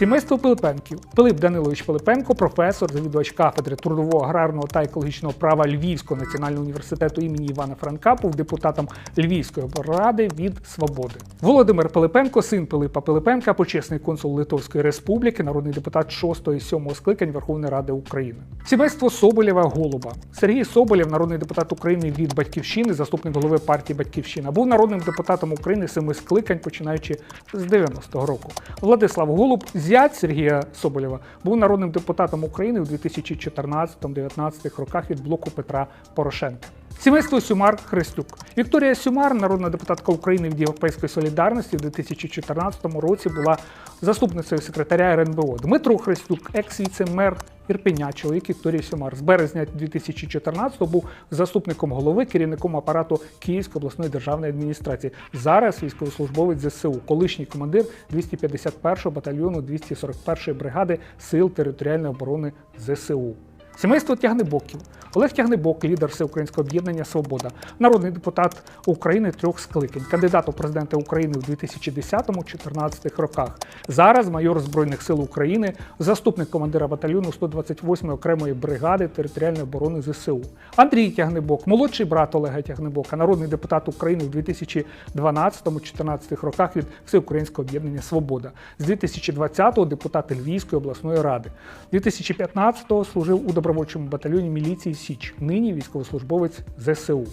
Сімейство Пилипенків. Пилип Данилович Пилипенко, професор, завідувач кафедри трудового аграрного та екологічного права Львівського національного університету імені Івана Франка, був депутатом Львівської ради від Свободи. Володимир Пилипенко, син Пилипа Пилипенка, почесний консул Литовської Республіки, народний депутат 6 і 7 скликань Верховної Ради України. Сімейство Соболєва Голуба. Сергій Соболєв, народний депутат України від Батьківщини, заступник голови партії Батьківщина, був народним депутатом України семи скликань, починаючи з 90-го року. Владислав Голуб, зять Сергія Соболєва, був народним депутатом України у 2014-2019 роках від блоку Петра Порошенка. Сімейство Сюмар Христюк. Вікторія Сюмар, народна депутатка України від Європейської солідарності, у 2014 році була заступницею секретаря РНБО. Дмитро Христюк, екс-віце-мер Ірпеня, чоловік Вікторії Сюмар. З березня 2014-го був заступником голови, керівником апарату Київської обласної державної адміністрації. Зараз військовослужбовець ЗСУ, колишній командир 251-го батальйону 241-ї бригади Сил територіальної оборони ЗСУ. Сімейство Тягнебоків. Олег Тягнебок, лідер Всеукраїнського об'єднання Свобода, народний депутат України трьох скликань, кандидат у президенти України у 2010-2014 роках. Зараз майор Збройних сил України, заступник командира батальйону 128-ї окремої бригади територіальної оборони ЗСУ. Андрій Тягнебок, молодший брат Олега Тягнебока, народний депутат України у 2012-2014 роках від Всеукраїнського об'єднання Свобода. З 2020-го депутат Львівської обласної ради. 2015-го служив у добровольчому батальйоні міліції Січ. Нині військовослужбовець ЗСУ.